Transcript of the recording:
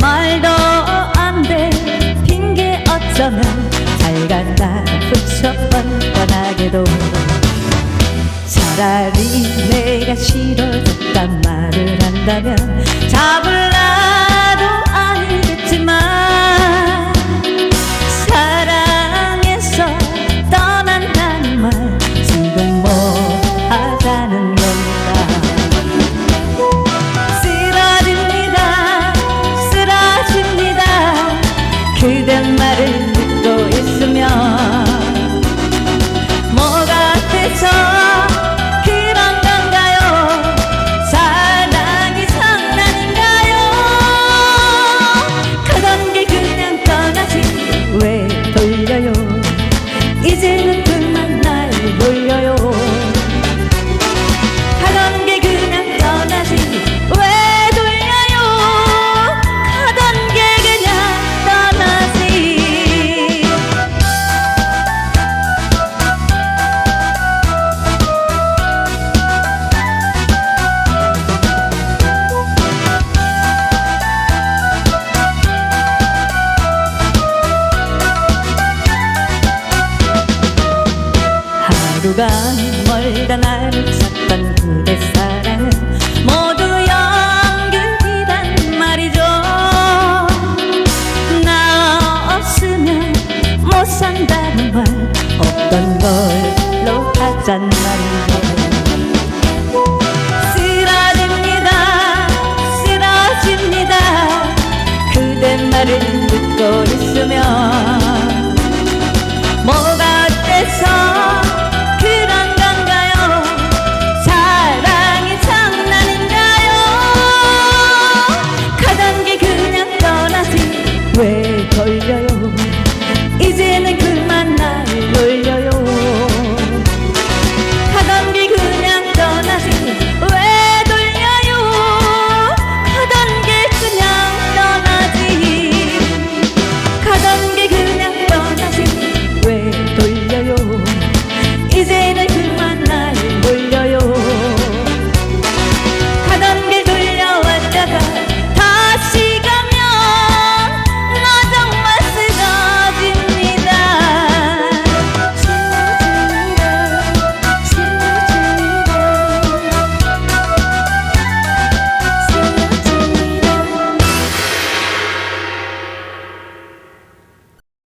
말도 안 돼. 핑계 어쩌면 잘 간다 붙여 뻔뻔하게도. 차라리 내가 싫어졌단 말을 한다면 그 하루가 멀다 나를 찾던 그대 사랑은 모두 연극이란 말이죠. 나 없으면 못 산다는 말 없던 걸로 하잔 말이죠. 쓰러집니다 쓰러집니다. 그대 말을 듣고 있으면 뭐가